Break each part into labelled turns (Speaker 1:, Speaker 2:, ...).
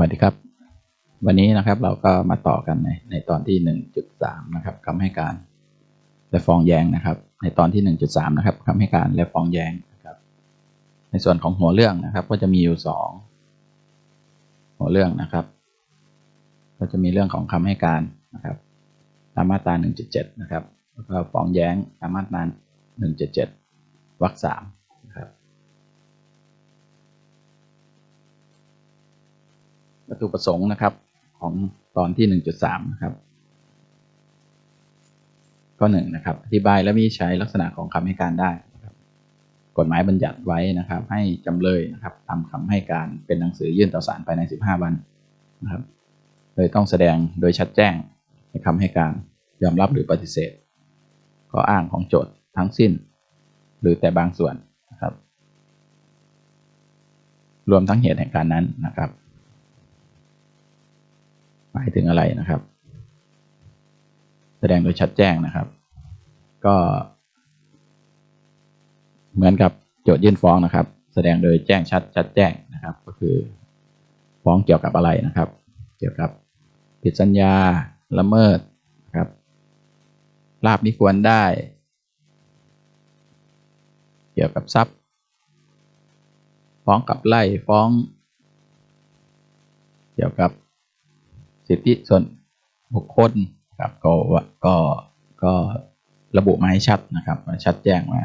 Speaker 1: วัสดีครับ วันนี้นะครับเราก็มาต่อกันในในตอนที่หนึ่งจุดสามนะครับคำให้การและฟ้องแย้งนะครับ ในตอนที่หนึ่งจุดสามนะครับคำให้การและฟ้องแย้งนะครับ ในส่วนของหัวเรื่องนะครับ ก็จะมีอยู่สองหัวเรื่องนะครับ ก็จะมีเรื่องของคำให้การนะครับตามมาตรจ็ดนะครับแล้วก็ฟ้องแย้งตามมาตรจ็ดวรรคสาม วัตถุประสงค์นะครับของตอนที่ 1.3 นะครับก็หนึ่งนะครับ อธิบายและวินิจฉัยลักษณะของคำให้การได้ครับกฎหมายบัญญัติไว้นะครับ ให้จำเลยนะครับทำคำให้การเป็นหนังสือยื่นต่อศาลภายใน 15 วันนะครับโดยต้องแสดงโดยชัดแจ้งในคำให้การยอมรับหรือปฏิเสธข้ออ้างของโจทย์ทั้งสิ้น หรือแต่บางส่วนนะครับ รวมทั้งเหตุแห่งการนั้นนะครับายถึงอะไรนะครับ แสดงโดยชัดแจ้งนะครับ ก็ เหมือนกับโจทยื่นฟ้องนะครับ แสดงโดยแจ้งชัดชัดแจ้งนะครับ ก็คือ ฟ้องเกี่ยวกับอะไรนะครับ เกี่ยวกับผิดสัญญาละเมิดนะครับลาบมิควรได้ เกี่ยวกับทรัพย์ ฟ้องกับไล่ฟ้อง เกี่ยวกับ สิทธิส่วนบุคคลครับก็ว่าก็ก็ระบุมาให้ชัดนะครับชัดแจ้งว่า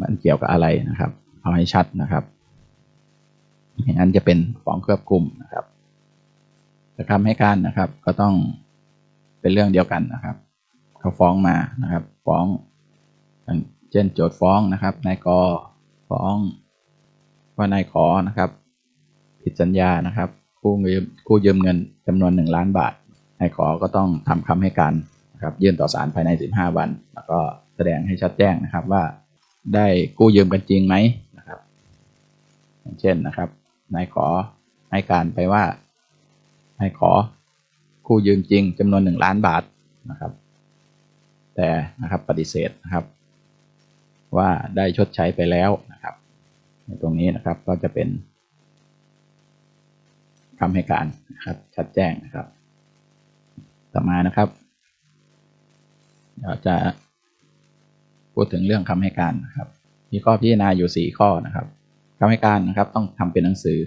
Speaker 1: มันเกี่ยวกับอะไรนะครับเอาให้ชัดนะครับอย่างนั้นจะเป็นฟ้องเควบคุมนะครับจะทำให้การนะครับ ก็ต้องเป็นเรื่องเดียวกันนะครับ เขาฟ้องมานะครับ ฟ้องอย่างเช่นโจทย์ฟ้องนะครับนายกฟ้องว่านายขอนะครับ ผิดสัญญานะครับ กู้ยืมกู้ยืมเงินจำนวนหนึ่งล้านบาทนายขอก็ต้องทำคำให้การนะครับยื่นต่อศาลภายใน 15 วัน แล้วก็แสดงให้ชัดแจ้งนะครับว่าได้กู้ยืมกันจริงไหมนะครับเช่นนะครับนายขอให้การไปว่านายขอกู้ยืมจริงจำนวนหนึ่งล้านบาทนะครับ แต่นะครับปฏิเสธนะครับ ว่าได้ชดใช้ไปแล้วนะครับ ในตรงนี้นะครับก็จะเป็น คำให้การนะครับ ชัดแจ้งนะครับ ต่อมานะครับเราจะพูดถึงเรื่องคำให้การนะครับมีข้อพิจารณาอยู่สี่ข้อนะครับคำให้การนะครับต้องทำเป็นหนังสือ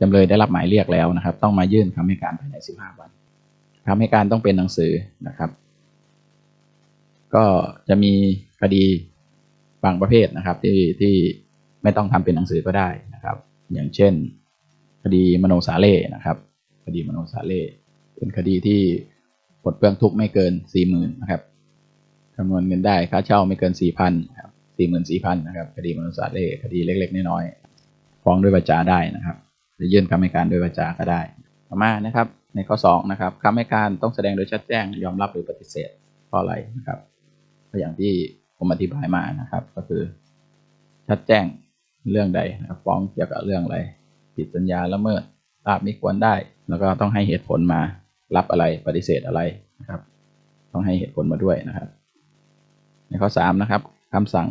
Speaker 1: จำเลยได้รับหมายเรียกแล้วนะครับ ต้องมายื่นคำให้การภายในสิบห้าวันคำให้การต้องเป็นหนังสือนะครับ ก็จะมีคดีบางประเภทนะครับ ที่ที่ไม่ต้องทำเป็นหนังสือก็ได้นะครับ อย่างเช่น คดีมโนสาเล่นะครับ คดีมโนสาเล่เป็นคดีที่ปลดเปลื้องทุกไม่เกินสี่หมื่นนะครับคำนวณเงินได้ค่าเช่าไม่เกินสี่พันครับสี่หมื่นสี่พันนะครับคดีมโนสาเล่คดีเล็กๆน้อยๆฟ้องด้วยวาจาได้นะครับหรือยื่นคำให้การด้วยวาจาก็ได้ต่อมานะครับ ในข้อสองนะครับคำให้การต้องแสดงโดยชัดแจ้งยอมรับหรือปฏิเสธเพราะอะไรนะครับก็อย่างที่ผมอธิบายมานะครับ ก็คือชัดแจ้งเรื่องใดนะครับฟ้องเกี่ยวกับเรื่องอะไร ผิดสัญญาละเมิดลาบไม่ควรได้ แล้วก็ต้องให้เหตุผลมารับอะไรปฏิเสธอะไรนะครับ ต้องให้เหตุผลมาด้วยนะครับ ในข้อสามนะครับคำสั่ง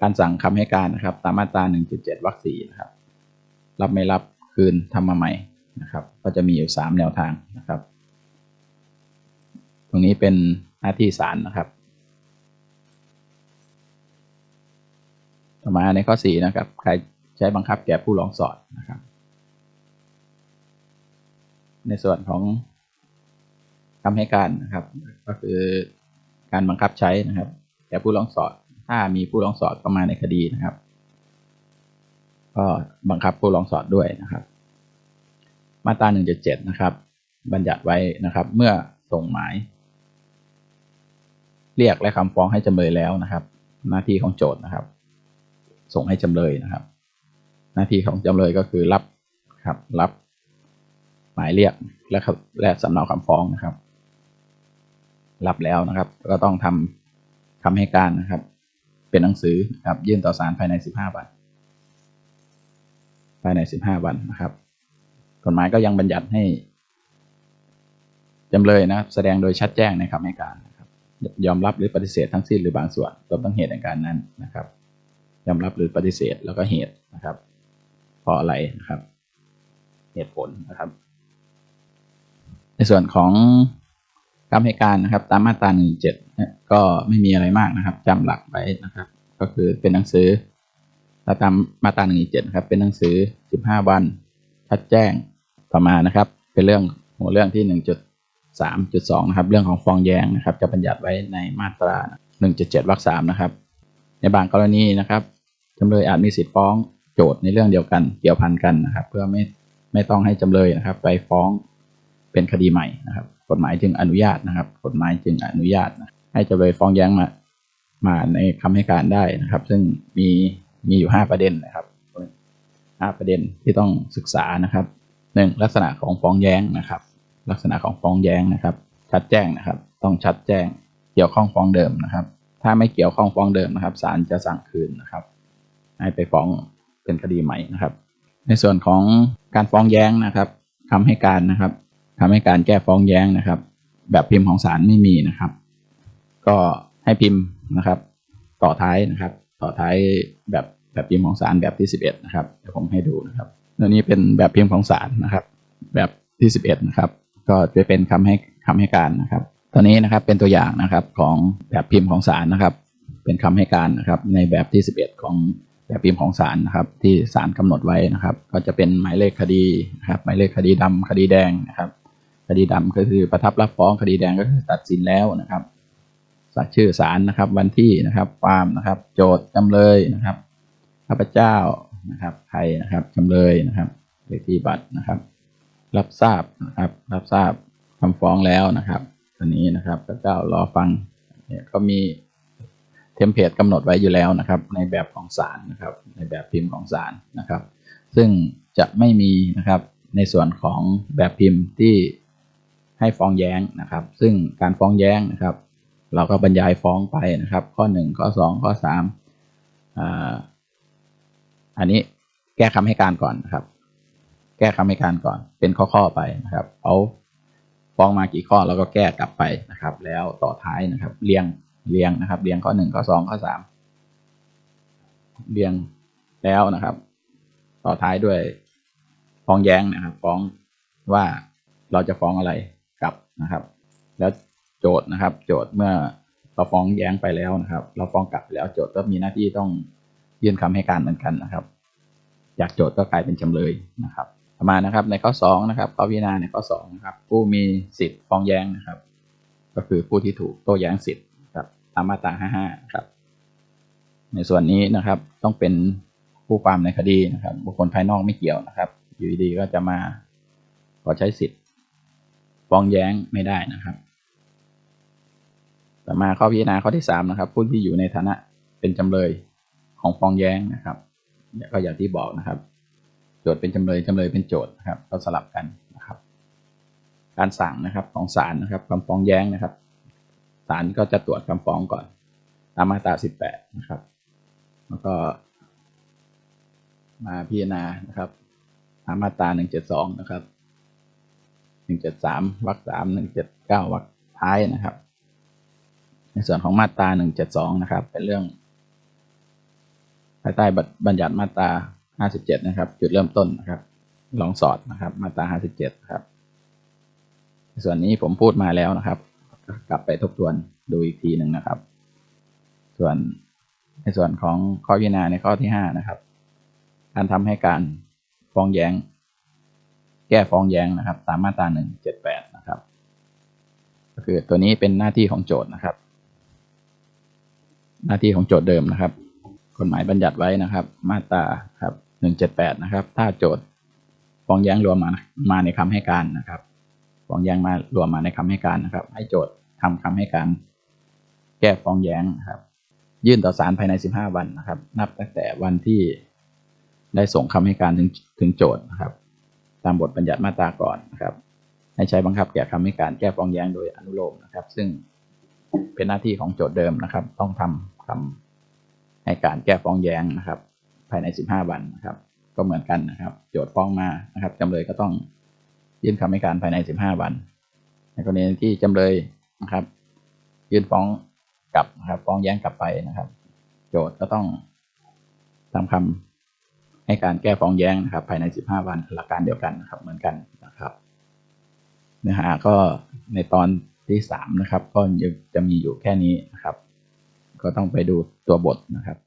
Speaker 1: การสั่งคำให้การนะครับ ตามมาตรา1.7วรรคสี่นะครับ รับไม่รับคืนทำมาใหม่นะครับ ก็จะมีอยู่สามแนวทางนะครับ ตรงนี้เป็นหน้าที่ศาลนะครับต่อมาในข้อสี่นะครับใคร ใช้บังคับแก่ผู้ร้องสอดนะครับ ในส่วนของคำให้การนะครับ ก็คือการบังคับใช้นะครับ แก่ผู้ร้องสอด ถ้ามีผู้ร้องสอดเข้ามาในคดีนะครับ ก็บังคับผู้ร้องสอดด้วยนะครับ มาตรา1.7นะครับ บัญญัติไว้นะครับ เมื่อส่งหมาย เรียกและคำฟ้องให้จำเลยแล้วนะครับ หน้าที่ของโจทย์นะครับ ส่งให้จำเลยนะครับ หน้าที่ของจำเลยก็คือรับครับรับหมายเรียกและและสำเนาคำฟ้องนะครับ รับแล้วนะครับ ก็ต้องทำคำให้การนะครับ เป็นหนังสือครับยื่นต่อศาลภายในสิบห้าวัน ภายในสิบห้าวันนะครับกฎหมายก็ยังบัญญัติให้จำเลยนะแสดงโดยชัดแจ้งในคำให้การนะครับยอมรับหรือปฏิเสธทั้งสิ้นหรือ บางส่วนรวมทั้งเหตุในการนั้นนะครับ ยอมรับหรือปฏิเสธแล้วก็เหตุนะครับ เพราะอะไรนะครับ เหตุผลนะครับ ในส่วนของคำให้การนะครับ ตามมาตราหนึ่งเจ็ดก็ไม่มีอะไรมากนะครับจำหลักไว้นะครับ ก็คือเป็นหนังสือถ้าตามมาตราหนึ่งเจ็ดครับ เป็นหนังสือสิบห้าวัน ชัดแจ้งต่อมานะครับ เป็นเรื่องหัวเรื่องที่หนึ่งจุดสามจุดสองนะครับ เรื่องของฟ้องแย้งนะครับ จะบัญญัติไว้ในมาตราหนึ่งจุดเจ็ดวรรคสามนะครับ ในบางกรณีนะครับจำเลยอาจมีสิทธิ์ฟ้อง โจทย์ในเรื่องเดียวกันเกี่ยวพันกันนะครับ เพื่อไม่ไม่ต้องให้จำเลยนะครับ ไปฟ้องเป็นคดีใหม่นะครับ กฎหมายจึงอนุญาตนะครับ กฎหมายจึงอนุญาตนะให้จำเลยฟ้องแย้งมามาในคำให้การได้นะครับ ซึ่งมีมีอยู่ห้าประเด็นนะครับห้าประเด็นที่ต้องศึกษานะครับหนึ่งลักษณะของฟ้องแย้งนะครับ ลักษณะของฟ้องแย้งนะครับ ชัดแจ้งนะครับ ต้องชัดแจ้งเกี่ยวข้องฟ้องเดิมนะครับ ถ้าไม่เกี่ยวข้องฟ้องเดิมนะครับศาลจะสั่งคืนนะครับ ให้ไปฟ้อง เป็นคดีใหม่นะครับ ในส่วนของการฟ้องแย้งนะครับคำให้การนะครับคำให้การแก้ฟ้องแย้งนะครับ แบบพิมพ์ของศาลไม่มีนะครับ ก็ให้พิมพ์นะครับ ต่อท้ายนะครับ ต่อท้ายแบบแบบพิมพ์ของศาลแบบที่สิบเอ็ดนะครับเดี๋ยวผมให้ดูนะครับตัวนี้เป็นแบบพิมพ์ของศาลนะครับ แบบที่สิบเอ็ดนะครับ ก็จะเป็นคำให้คำให้การนะครับตัวนี้นะครับเป็นตัวอย่างนะครับของแบบพิมพ์ของศาลนะครับ เป็นคำให้การนะครับในแบบที่ 11 ของ แบบพิมพ์ของศาลนะครับที่ศาลกำหนดไว้นะครับ ก็จะเป็นหมายเลขคดีนะครับหมายเลขคดีดำคดีแดงนะครับ คดีดำก็คือประทับรับฟ้องคดีแดงก็คือตัดสินแล้วนะครับสักชื่อศาลนะครับวันที่นะครับความนะครับ โจทย์จำเลยนะครับข้าพเจ้านะครับใครนะครับจำเลยนะครับเลขที่บัตรนะครับ รับทราบนะครับ รับทราบคำฟ้องแล้วนะครับตัวนี้นะครับข้าพเจ้ารอฟังเนี่ยก็มี เทมเพลตกำหนดไว้อยู่แล้วนะครับ ในแบบของศาลนะครับ ในแบบพิมพ์ของศาลนะครับ ซึ่งจะไม่มีนะครับในส่วนของแบบพิมพ์ที่ให้ฟ้องแย้งนะครับ ซึ่งการฟ้องแย้งนะครับ เราก็บรรยายฟ้องไปนะครับ ข้อหนึ่งข้อสองข้อสามอ่าอันนี้แก้คำให้การก่อนนะครับ แก้คำให้การก่อน เป็นข้อๆไปนะครับเขาฟ้องมากี่ข้อเราก็แก้กลับไปนะครับ แล้วต่อท้ายนะครับ เรียง เรียงนะครับ เรียงข้อหนึ่งข้อสองข้อสามเรียงแล้วนะครับ ต่อท้ายด้วยฟ้องแย้งนะครับ ฟ้องว่าเราจะฟ้องอะไรกลับนะครับ แล้วโจทย์นะครับ โจทย์เมื่อเราฟ้องแย้งไปแล้วนะครับ เราฟ้องกลับแล้วโจทย์ก็มีหน้าที่ต้องยื่นคำให้การเหมือนกันนะครับ จากโจทย์ก็กลายเป็นจำเลยนะครับต่อมานะครับ ในข้อสองนะครับข้อพิจารณาในข้อสองนะครับ ผู้มีสิทธิ์ฟ้องแย้งนะครับ ก็คือผู้ที่ถูกโต้แย้งสิทธิ์ ตามมาตรา55ครับ ในส่วนนี้นะครับต้องเป็นผู้ความในคดีนะครับ บุคคลภายนอกไม่เกี่ยวนะครับ อยู่ดีๆก็จะมาขอใช้สิทธิ์ฟ้องแย้งไม่ได้นะครับ ต่อมาข้อพิจารณาข้อที่สามนะครับ ผู้ที่อยู่ในฐานะเป็นจำเลยของฟ้องแย้งนะครับก็อย่างที่บอกนะครับ โจทย์เป็นจำเลยจำเลยเป็นโจทย์นะครับ ก็สลับกันนะครับ การสั่งนะครับของศาลนะครับคำฟ้องแย้งนะครับ ศาลก็จะตรวจคำฟ้องก่อน ตามมาตรา 18 นะครับ แล้วก็ มาพิจารณานะครับ ตามมาตรา 172 นะครับ 173วรรค3 179วรรคท้ายนะครับ ในส่วนของมาตรา 172 นะครับ เป็นเรื่อง ภายใต้บัญญัติมาตรา 57 นะครับ จุดเริ่มต้นนะครับ ลองสอดนะครับ มาตรา 57นะครับ ส่วนนี้ผมพูดมาแล้วนะครับ กลับไปทบทวนดูอีกทีหนึ่งนะครับ ส่วนในส่วนของข้อพิจารณาในข้อที่ห้านะครับ การทำให้การฟ้องแย้ง แก้ฟ้องแย้งนะครับตามมาตราหนึ่งเจ็ดแปดนะครับ ก็คือตัวนี้เป็นหน้าที่ของโจทย์นะครับ หน้าที่ของโจทย์เดิมนะครับ กฎหมายบัญญัติไว้นะครับ มาตราครับหนึ่งเจ็ดแปดนะครับ ถ้าโจทย์ฟ้องแย้งรวมมามาในคำให้การนะครับ ฟ้องแย้งมารวมมาในคำให้การนะครับ ให้โจทย์ทำคำให้การ แก้ฟ้องแย้งนะครับ ยื่นต่อศาลภายใน 15 วันนะครับ นับตั้งแต่วันที่ได้ส่งคำให้การถึงถึงโจทย์นะครับ ตามบทบัญญัติมาตราก่อนนะครับ ให้ใช้บังคับแก่คำให้การแก้ฟ้องแย้งโดยอนุโลมนะครับ ซึ่งเป็นหน้าที่ของโจทย์เดิมนะครับ ต้องทำคำให้การแก้ฟ้องแย้งนะครับ ภายใน 15 วันนะครับ ก็เหมือนกันนะครับ โจทย์ฟ้องมานะครับจำเลยก็ต้อง ยื่นคำให้การภายใน 15 วัน ในกรณีที่จำเลยนะครับ ยื่นฟ้องกลับนะครับ ฟ้องแย้งกลับไปนะครับ โจทย์ก็ต้องทำคให้การแก้ฟ้องแย้งนะครับ ภายใน 15 วันหลักการเดียวกันนะครับ เหมือนกันนะครับ เนื้อหาก็ในตอนที่สามนะครับ ก็จะมีอยู่แค่นี้นะครับ ก็ต้องไปดูตัวบทนะครับ